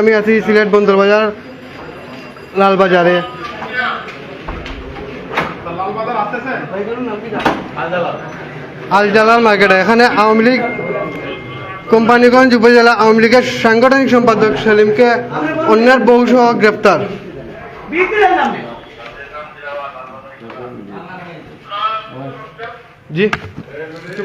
আমি আছি সিলেট বন্দরবাজার লালবাজারে। আলজালাল মার্কেটে, এখানে আওয়ামী লীগ কোম্পানিগঞ্জ উপজেলা আওয়ামী লীগের সাংগঠনিক সম্পাদক সেলিমকে অন্যের বহুসহ গ্রেপ্তার। জি। একটু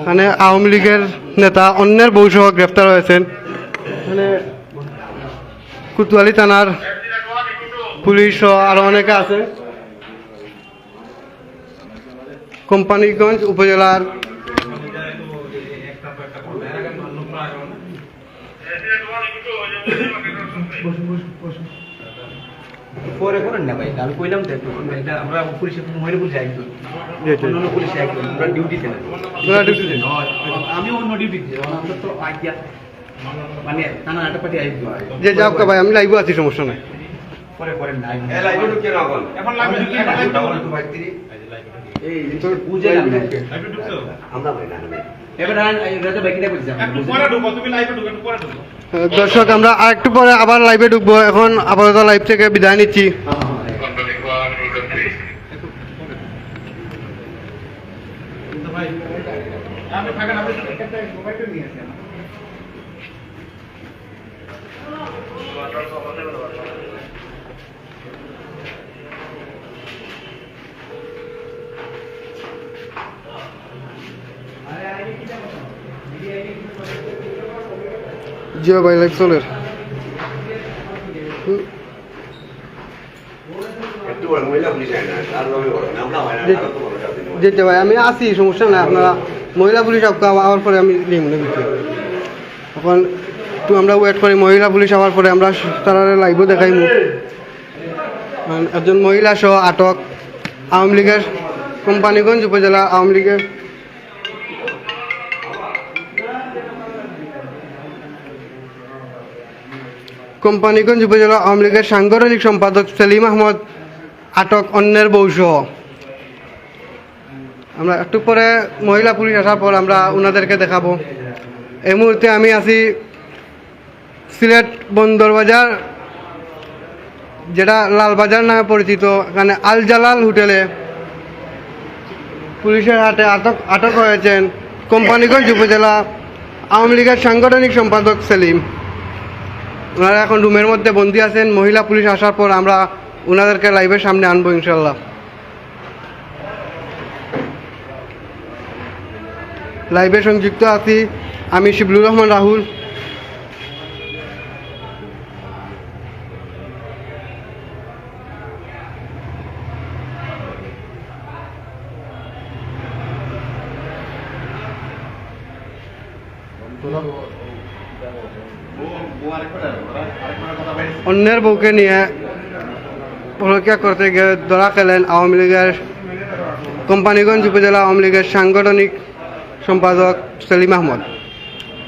এখানে আওয়ামী লীগের নেতা অন্যের বৌসহ গ্রেফতার হয়েছেন। এখানে কুতুয়ালি থানার পুলিশ সহ আরও অনেকে আছে। কোম্পানিগঞ্জ উপজেলার পরে করেন না ভাই। আমি কইলাম তো একটু, এটা আমরা পুলিশে মহিলা পুলিশে জি। অন্য পুলিশে একটু আমরা ডিউটিতে না। ডিউটিতে? আমি অন্য ডিউটিতে আমরা তো আইয়া মানে থানা আটা আইব যে যাও ভাই আমি লাইভ আছি সমস্যা নাই। পরে করেন না। এ লাইভে এখন। এখন লাইভে ঢুকিয়ে নাও, লাইভে ডাবল ঢুকিয়ে টু ফাইভ থ্রি। এই তো বুঝে না আমরা ভাই না, না। এবার আর রাজা ভাই কিটা কইছে একটু পরে ঢুকো তুমি লাইভে ঢুকো একটু পরে ঢুকো। দর্শক আমরা আরেকটু পরে আবার লাইভে ঢুকবো। এখন আপাতত লাইভ থেকে বিদায় নিচ্ছি আমি ফাঁকা না একটা মোবাইলটা নিয়ে আসি আমার। জিও ভাই লাইভ চলের একটু বড় মহিলা পুলিশ আয় না, তার নামে বড় না, আমরা হয় না, জি- তারা তো বড় জাতি নয়। যেতে ভাই আমি আছি সমস্যা নাই আপনারা মহিলা পুলিশ আওয়ার পরে আমি মনে এখন একটু আমরা ওয়েট করি মহিলা পুলিশ আওয়ার পরে আমরা তারা লাইভও দেখাই একজন মহিলা সহ আটক আওয়ামী লীগের কোম্পানিগঞ্জ উপজেলা আওয়ামী লীগের কোম্পানিগঞ্জ উপজেলা আওয়ামী লীগের সাংগঠনিক সম্পাদক সেলিম আহমদ আটক অন্যের বৌসহ আমরা একটু পরে মহিলা পুলিশ আসার পর আমরা ওনাদেরকে দেখাবো। এই মুহূর্তে আমি আছি সিলেট বন্দরবাজার যেটা লালবাজার নামে পরিচিত, এখানে আল জালাল হোটেলে পুলিশের হাতে আটক আটক হয়েছেন কোম্পানিগঞ্জ উপজেলা আওয়ামী লীগের সাংগঠনিক সম্পাদক সেলিম। ওনারা এখন রুমের মধ্যে বন্দি আছেন, মহিলা পুলিশ আসার পর আমরা ওনাদেরকে লাইভের সামনে আনব ইনশাল্লাহ লাইভে সংযুক্ত আছি আমি শিবলুর রহমান রাহুল। অন্যের বউকে নিয়ে পরীক্ষা করতে গিয়ে ধরা খেলেন আওয়ামী লীগের কোম্পানিগঞ্জ উপজেলা আওয়ামী লীগের সাংগঠনিক সম্পাদক সেলিম আহমদ।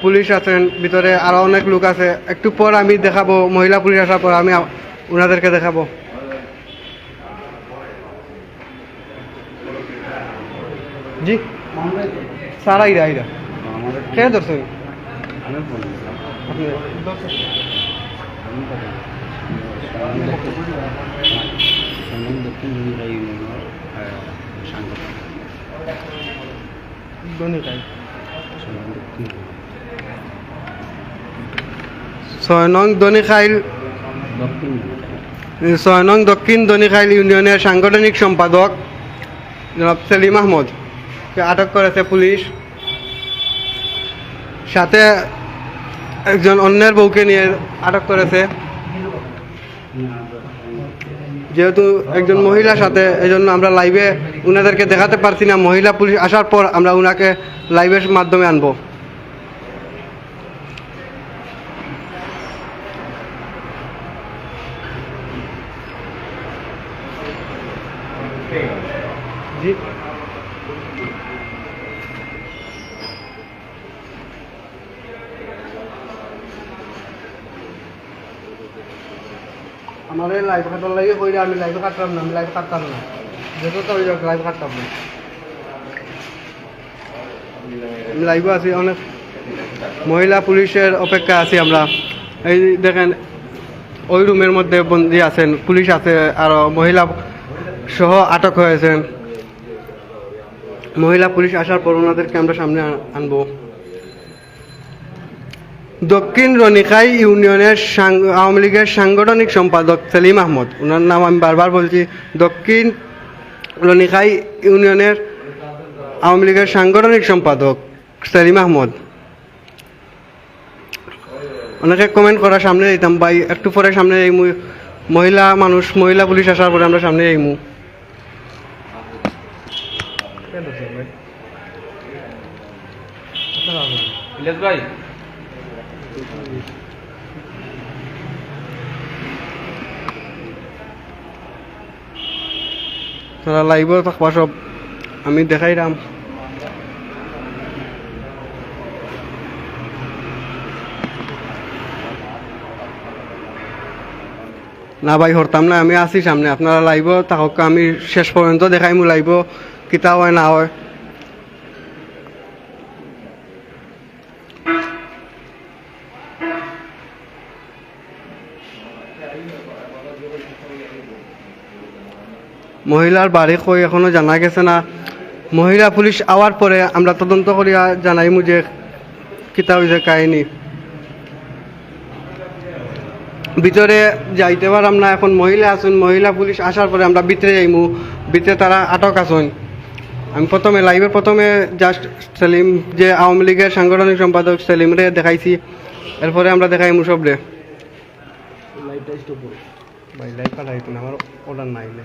পুলিশ আছেন, ভিতরে আরও অনেক লোক আছে। একটু পর আমি দেখাবো, মহিলা পুলিশ আসার পর আমি ওনাদেরকে দেখাবো। জি সারা ইরা ইরা কে দনিকাই ছয় নং দনিখাইল ছয় নং দক্ষিণ দনিখাইল ইউনিয়নের সাংগঠনিক সম্পাদক, জনাব সেলিম আহমদ। আটক করেছে পুলিশ। সাথে একজন অন্যের বউকে নিয়ে আটক করেছে। যেহেতু একজন মহিলার সাথে এই জন্য আমরা লাইভে উনাদেরকে দেখাতে পারছি না। মহিলা পুলিশ আসার পর আমরা উনাকে লাইভের মাধ্যমে আনব। জি। আমার লাইভ কাটার লাগে কইলে আমি লাইভ কাটলাম না, আমি লাইভ কাটতাম না। যত অভিযোগ লাইভ কাটতাম লাইভ আছি, অনেক মহিলা পুলিশের অপেক্ষা আছি আমরা। এই দেখেন, ওই রুমের মধ্যে বন্দি আছেন, পুলিশ আছে, আর মহিলা সহ আটক হয়েছেন। মহিলা পুলিশ আসার পর ওনাদেরকে আমরা সামনে আনব। দক্ষিণ রনিকাই ইউনিয়নের আওয়ামী লীগের সাংগঠনিক সম্পাদক সেলিম আহমদ। ওনার নাম আমি বারবার বলছি। দক্ষিণ রনিকাই ইউনিয়নের আওয়ামী লীগের সাংগঠনিক সম্পাদক সেলিম আহমদ। অনেকে কমেন্ট করার সামনে দিতাম, ভাই, একটু পরে সামনে এই মহিলা মানুষ, মহিলা পুলিশ আসার পরে আমরা সামনে এই ইলিয়াস ভাই তারা লাইভও থাকবা সব। আমি দেখাইলাম না ভাই হরতাম না আমি আছি সামনে। আপনারা লাইভ থাকক, আমি শেষ পর্যন্ত দেখাইমু লাইভ কিতা হয়, না হয়। মহিলার বাড়ি কই এখনও জানা গেছে না। মহিলা পুলিশ আওয়ার পরে আমরা তদন্ত করিয়া জানাইমু যে কিতা হয়েছে কাহিনী। ভিতরে যাইতে পারাম না এখন মহিলা আসুন মহিলা পুলিশ আসার পরে আমরা ভিতরে যাইমু ভিতরে তারা আটক আছেন। আমি প্রথমে লাইভে প্রথমে জাস্ট সেলিম যে আওয়ামী লীগের সাংগঠনিক সম্পাদক সেলিম রে দেখাইছি এরপরে আমরা দেখাইমু সব রে ভাই লাইভ পাঠাইতো না আমার অর্ডার নাইলে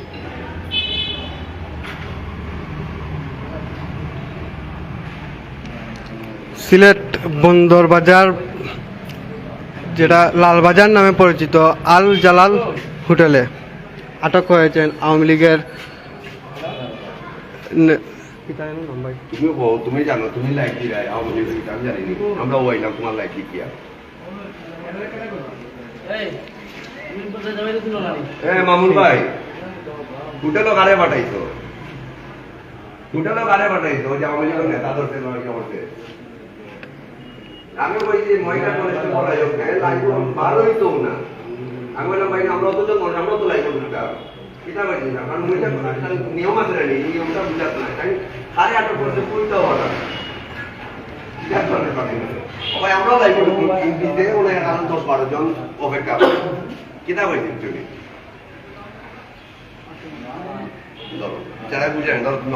সিলেট বন্দরবাজার যেটা লালবাজার নামে পরিচিত আল জালাল হোটেলে আটক হয়েছেন আওয়ামী লীগের তুমি তুমি তোমার কি আমি বলছি মহিলা কলেজে পড়াই না লাইভ ভালোই তো না। আমি বললাম ভাই আমরা তো তো আমরা তো লাইভ বলছি না। কারণ মহিলা কলেজ নিয়ম আছে না এই নিয়মটা বুঝাত না সাড়ে আটটা করছে পুলটা হওয়াটা ভাই আমরাও লাইভ করব দিতে ওনার কারণ দশ বারো জন অপেক্ষা করে। কিতা বলছি তুমি? যারা বুঝেন ধরো তুমি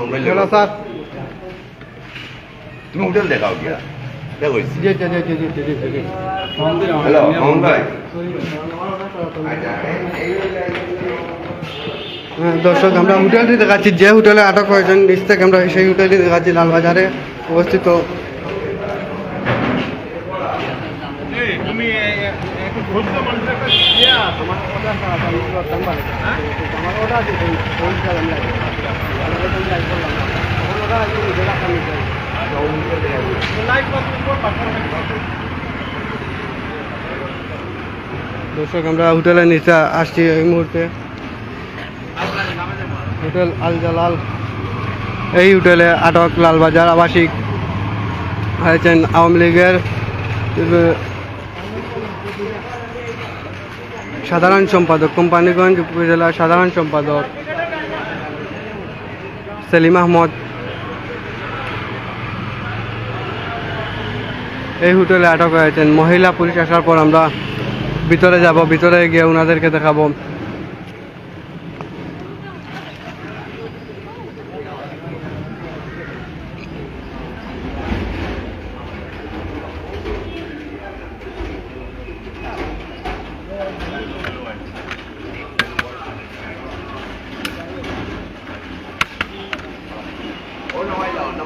স্যার? তুমি হোটেল দেখাও গিয়া হ্যাঁ, দর্শক আমরা হোটেলটি দেখাচ্ছি। যে হোটেলে আটক হয়েছেন নিচ থেকে আমরা সেই হোটেলটি দেখাচ্ছি লালবাজারে অবস্থিত। তোমার দর্শক, আমরা হোটেলের নিচে আসছি এই মুহূর্তে। হোটেল আল জালাল। এই হোটেলে আটক লালবাজার আবাসিক হয়েছেন আওয়ামী লীগের। সাধারণ সম্পাদক, কোম্পানিগঞ্জ উপজেলার সাধারণ সম্পাদক সেলিম আহমদ। এই হোটেলে আটক হয়েছেন। মহিলা পুলিশ আসার পর আমরা ভিতরে যাব, ভিতরে গিয়ে ওনাদেরকে দেখাবো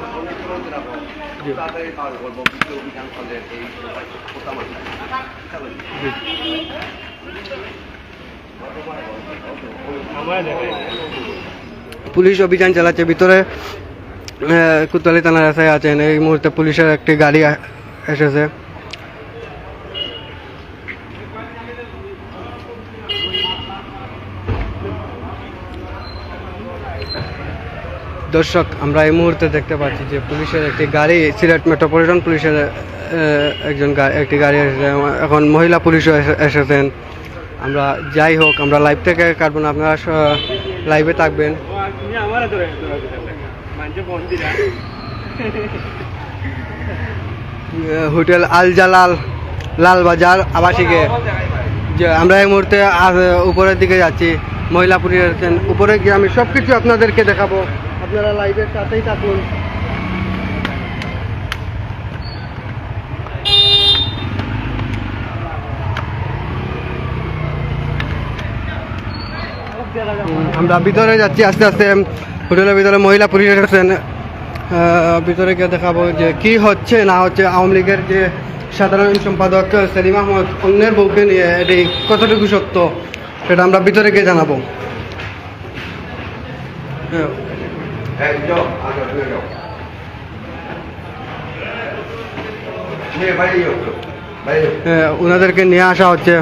করতে রাখো তাড়াতাড়ি পার করব বিদ্যুৎ অভিযান করলে এই কোথা মাথায় পুলিশ অভিযান চালাচ্ছে ভিতরে কুতালি কুতলি থানার এসআই আছেন। এই মুহূর্তে পুলিশের একটি গাড়ি আ- এসেছে। দর্শক, আমরা এই মুহূর্তে দেখতে পাচ্ছি যে পুলিশের একটি গাড়ি, সিলেট মেট্রোপলিটন পুলিশের একজন একটি গাড়ি এসেছে এখন মহিলা পুলিশও এসেছেন। আমরা যাই হোক, আমরা লাইভ থেকে কাটবো না, আপনারা লাইভে থাকবেন। হোটেল আল জালাল, লাল বাজার আবাসিকে। যে, আমরা এই মুহূর্তে উপরের দিকে যাচ্ছি। মহিলা পুলিশ আছেন উপরে গিয়ে আমি সব কিছু আপনাদেরকে দেখাবো। আপনারা লাইভের সাথেই থাকুন। আমরা ভিতরে যাচ্ছি, আস্তে আস্তে হোটেলের ভিতরে মহিলা পুলিশ আছেন ভিতরে গিয়ে দেখাবো যে কি হচ্ছে, না হচ্ছে। আওয়ামী লীগের যে সাধারণ সম্পাদক সেলিম আহমদ, অন্যের বউকে নিয়ে এটি কতটুকু সত্য, সেটা আমরা ভিতরে গিয়ে জানাব। ওনাদেরকে নিয়ে আসা হচ্ছে।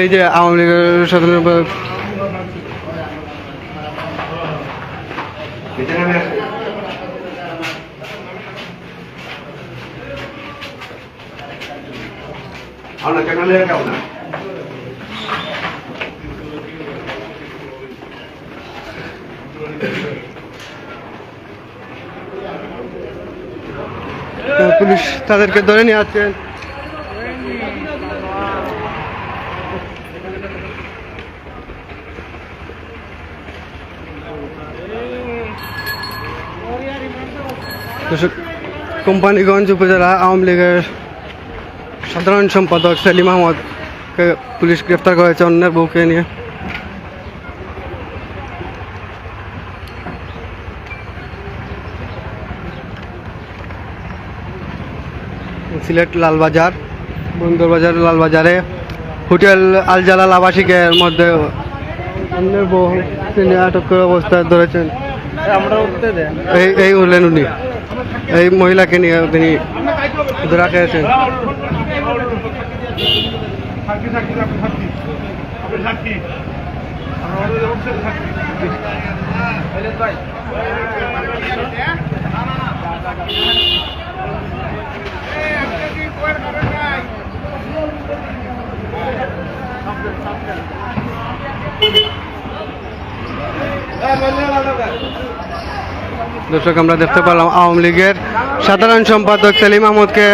এই যে আওয়ামী লীগের সাধারণ আমরা কেন লেখা না? পুলিশ তাদেরকে ধরে নিয়ে দর্শক, কোম্পানিগঞ্জ উপজেলা আওয়ামী লীগের সাধারণ সম্পাদক সেলিম আহমদকে পুলিশ গ্রেফতার করেছে অন্যের বউকে নিয়ে। সিলেট লালবাজার, বন্দরবাজার লালবাজারে, হোটেল আলজালাল আবাসিকের মধ্যে অন্যের বউ তিনি আটক করে অবস্থায় ধরেছেন। এই এই হলেন উনি। এই মহিলাকে নিয়ে তিনি ধরা খেয়েছেন সাক্ষী আপনি সাক্ষী আপনি সাক্ষী আমরা অর্ডার দেবো সাক্ষী দর্শক, আমরা দেখতে পেলাম আওয়ামী লীগের সাধারণ সম্পাদক সেলিম আহমদকে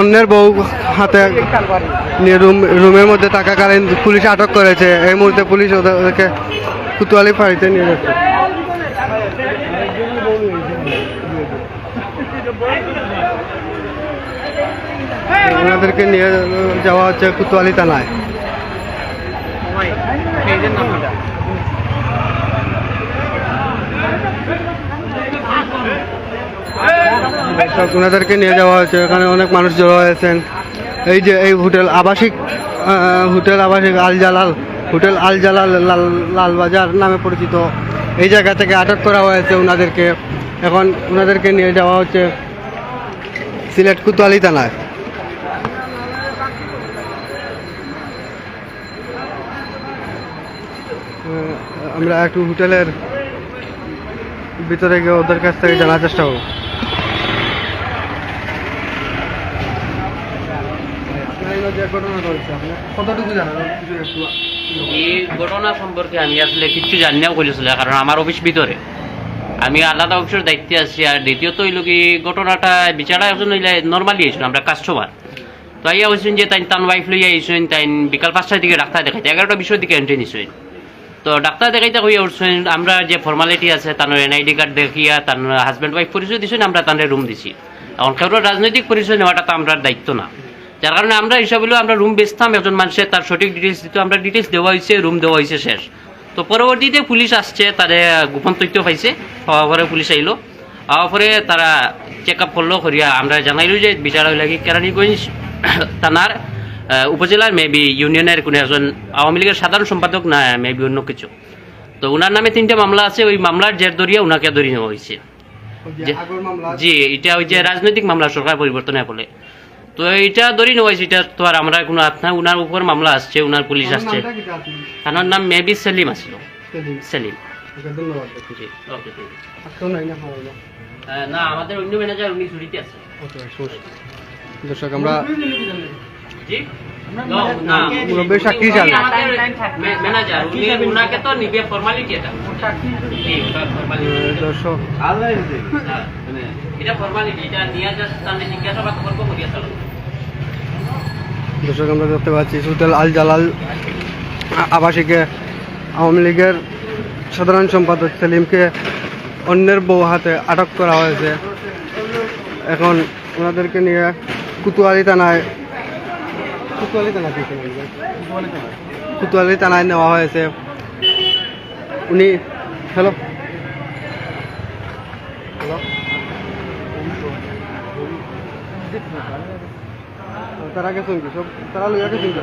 অন্যের বউ হাতে নিয়ে রুম, রুমের মধ্যে থাকাকালীন পুলিশ আটক করেছে। এই মুহূর্তে পুলিশ ওদেরকে কুতুয়ালি ফাঁড়িতে নিয়ে যাচ্ছে ওনাদেরকে নিয়ে যাওয়া হচ্ছে কুতুয়ালি থানায় সব ওনাদেরকে নিয়ে যাওয়া হয়েছে। এখানে অনেক মানুষ জড়ো হয়েছেন। এই যে এই হোটেল আবাসিক হোটেল আবাসিক আল জালাল, হোটেল আল জালাল লাল, লালবাজার নামে পরিচিত। এই জায়গা থেকে আটক করা হয়েছে ওনাদেরকে। এখন ওনাদেরকে নিয়ে যাওয়া হচ্ছে সিলেট কুতোয়ালি থানায়। আমরা একটু হোটেলের ভিতরে গিয়ে ওদের কাছ থেকে জানার চেষ্টা করব। ঘটনা সম্পর্কে আমি আসলে কিচ্ছু জানিও করেছিল কারণ আমার অফিস ভিতরে। আমি আলাদা অফিসের দায়িত্বে আছি, আর দ্বিতীয়ত হইল কি ঘটনাটা বিচারা একজন হইলে নর্মালি আইসুন, আমরা কাস্টমার তো আইয়া হয়েছেন যে তাই তান ওয়াইফ লইয়া আইসুন তাই বিকাল পাঁচটার দিকে ডাক্তার দেখাইতে এগারোটা বিষয়ের দিকে এন্ট্রি নিছেন তো ডাক্তার দেখাইতে হইয়া উঠছেন আমরা যে ফর্মালিটি আছে তার এনআইডি কার্ড দেখিয়া তার হাজব্যান্ড ওয়াইফ পরিচয় দিছেন আমরা তাদের রুম দিছি। এখন কারও রাজনৈতিক পরিচয় নেওয়াটা তো আমরা দায়িত্ব না। যার কারণে আমরা হিসাব হলো আমরা রুম বেচতাম একজন মানুষের তার সঠিক ডিটেলস দিত আমরা ডিটেলস দেওয়া হয়েছে রুম দেওয়া হয়েছে শেষ। তো পরবর্তীতে পুলিশ আসছে তাদের গোপন তথ্য পাইছে পাওয়া পরে পুলিশ আইলো। আওয়ার পরে তারা চেক আপ করল করিয়া আমরা জানাইলো যে বিচার লাগি কেরানীগঞ্জ থানার উপজেলার মেবি ইউনিয়নের কোনো একজন আওয়ামী লীগের সাধারণ সম্পাদক না মেবি অন্য কিছু। তো ওনার নামে তিনটা মামলা আছে ওই মামলার জের ধরিয়া ওনাকে ধরে নেওয়া হয়েছে জি এটা ওই যে রাজনৈতিক মামলা সরকার পরিবর্তনের ফলে। তো এটা ধরে নয় এটা তো আর আমরা কোনো আপনার উনার উপর মামলা আসছে উনার পুলিশ আসছে? তার নাম? মেবি সেলিম আসলো। সেলিম। সেলিম। ওকে, ধন্যবাদ। জি ওকে ঠিক আছে। না খাওয়া দাওয়া? আহ, না আমাদের অন্য ম্যানেজার উনি ছুটিতে আছে। ওকে, সমস্যা নেই। দর্শক আমরা জি? ম্যানেজার তো নিবে ফর্মালিটি এটা। দর্শক, আমরা দেখতে পাচ্ছি সুতেল আল জালাল, আবাসিকে আওয়ামী লীগের সাধারণ সম্পাদক সেলিমকে অন্যের বউ হাতে আটক করা হয়েছে। এখন ওনাদেরকে নিয়ে কুতুয়ালি থানায় কুতুয়ালি থানা কুতুয়ালি থানায় নেওয়া হয়েছে। উনি হ্যালো? হ্যালো? তারা গেছেন কি সব তারা লইয়া গেছেন কি।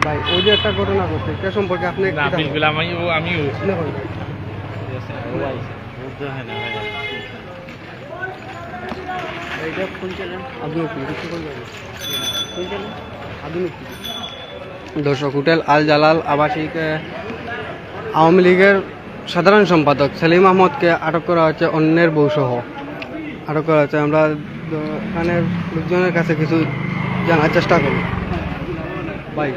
ভাই ওই যে একটা ঘটনা ঘটছে সে সম্পর্কে আপনি কি জানেন? আধুনিক কিছু আধুনিক দর্শক হোটেল আল জালাল আবাসিক আওয়ামী লীগের সাধারণ সম্পাদক সেলিম আহমদকে আটক করা হচ্ছে অন্যের বউসহ আটক করা হচ্ছে আমরা এখানের লোকজনের কাছে কিছু জানার চেষ্টা করি ভাই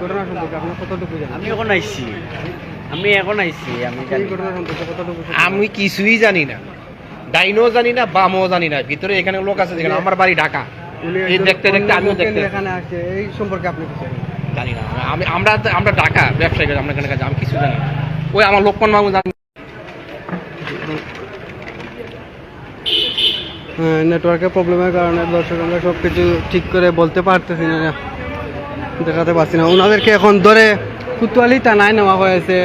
ঘটনা সম্পর্কে আপনার কতটুকু জানেন? আমি এখন আইছি। আমি এখন আইছি আমি ঘটনা সম্পর্কে কতটুকু আমি কিছুই জানি না। ডাইনও জানি না বামও জানি না। ভিতরে এখানে লোক আছে যেখানে আমার বাড়ি ঢাকা। এই দেখতে দেখতে আমিও দেখতে এখানে আসছে এই সম্পর্কে আপনি জানি না। আমি আমরা আমরা ঢাকা ব্যবসায়ী আমরা এখানে কাজ আমি কিছু জানি না। ওই আমার লক্ষণ মামু জানি। নেটওয়ার্কের প্রবলেমের কারণে দর্শক আমরা সব কিছু ঠিক করে বলতে পারতেছি না। দেখাতে পারছি না। ওনাদেরকে এখন ধরে কুতুয়ালি থানায় নেওয়া হয়েছে।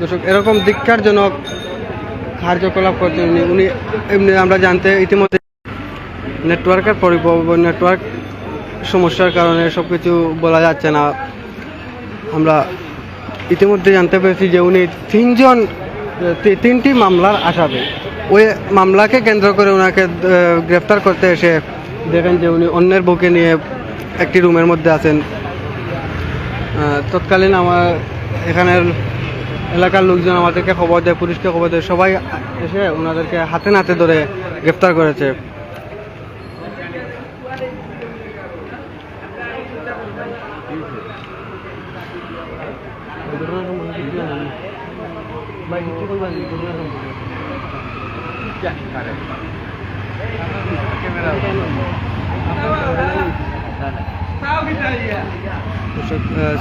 দর্শক এরকম ধিক্ষারজনক কার্যকলাপ করছেন উনি এমনি আমরা জানতে ইতিমধ্যে নেটওয়ার্কের নেটওয়ার্ক সমস্যার কারণে সব কিছু বলা যাচ্ছে না। আমরা ইতিমধ্যে জানতে পেরেছি যে উনি তিনজন তিনটি মামলার আসামি। ওই মামলাকে কেন্দ্র করে ওনাকে গ্রেফতার করতে এসে দেখেন যে উনি অন্যের বুকে নিয়ে একটি রুমের মধ্যে আছেন। তৎকালীন আমার এখানের এলাকার লোকজন আমাদেরকে খবর দেয়, পুলিশকে খবর দেয়। সবাই এসে ওনাদেরকে হাতে নাতে ধরে গ্রেফতার করেছে।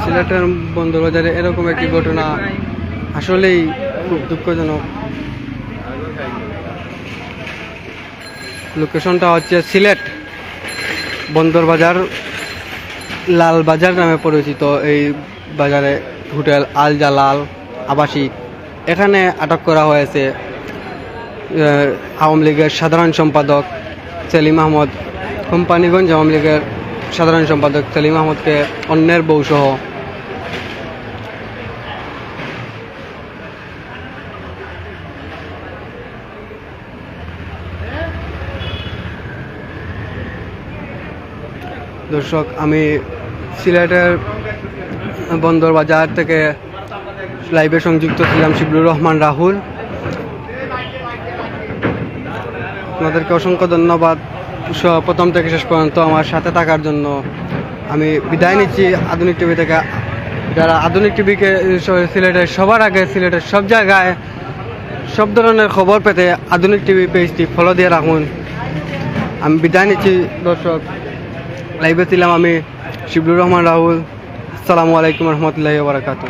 সিলেটের বন্দরবাজারে এরকম একটি ঘটনা আসলেই খুব দুঃখজনক। লোকেশনটা হচ্ছে সিলেট বন্দরবাজার লালবাজার নামে পরিচিত এই বাজারে হোটেল আল জালাল আবাসিক। এখানে আটক করা হয়েছে আওয়ামী লীগের সাধারণ সম্পাদক সেলিম আহমদ। কোম্পানিগঞ্জ আওয়ামী লীগের সাধারণ সম্পাদক সেলিম আহমদকে অন্যের বউসহ দর্শক, আমি সিলেটের বন্দর বাজার থেকে লাইভে সংযুক্ত ছিলাম শিবলুর রহমান রাহুল। আপনাদেরকে অসংখ্য ধন্যবাদ। প্রথম থেকে শেষ পর্যন্ত আমার সাথে থাকার জন্য আমি বিদায় নিচ্ছি আধুনিক টিভি থেকে। যারা আধুনিক টিভিকে সিলেটের সবার আগে, সিলেটের সব জায়গায় সব ধরনের খবর পেতে আধুনিক টিভি পেজটি ফলো দিয়ে রাখুন। আমি বিদায় নিচ্ছি, দর্শক। লাইভে ছিলাম আমি শিবুর রহমান রাহুল। আসসালামু আলাইকুম রহমতুল্লাহি বারাকাতু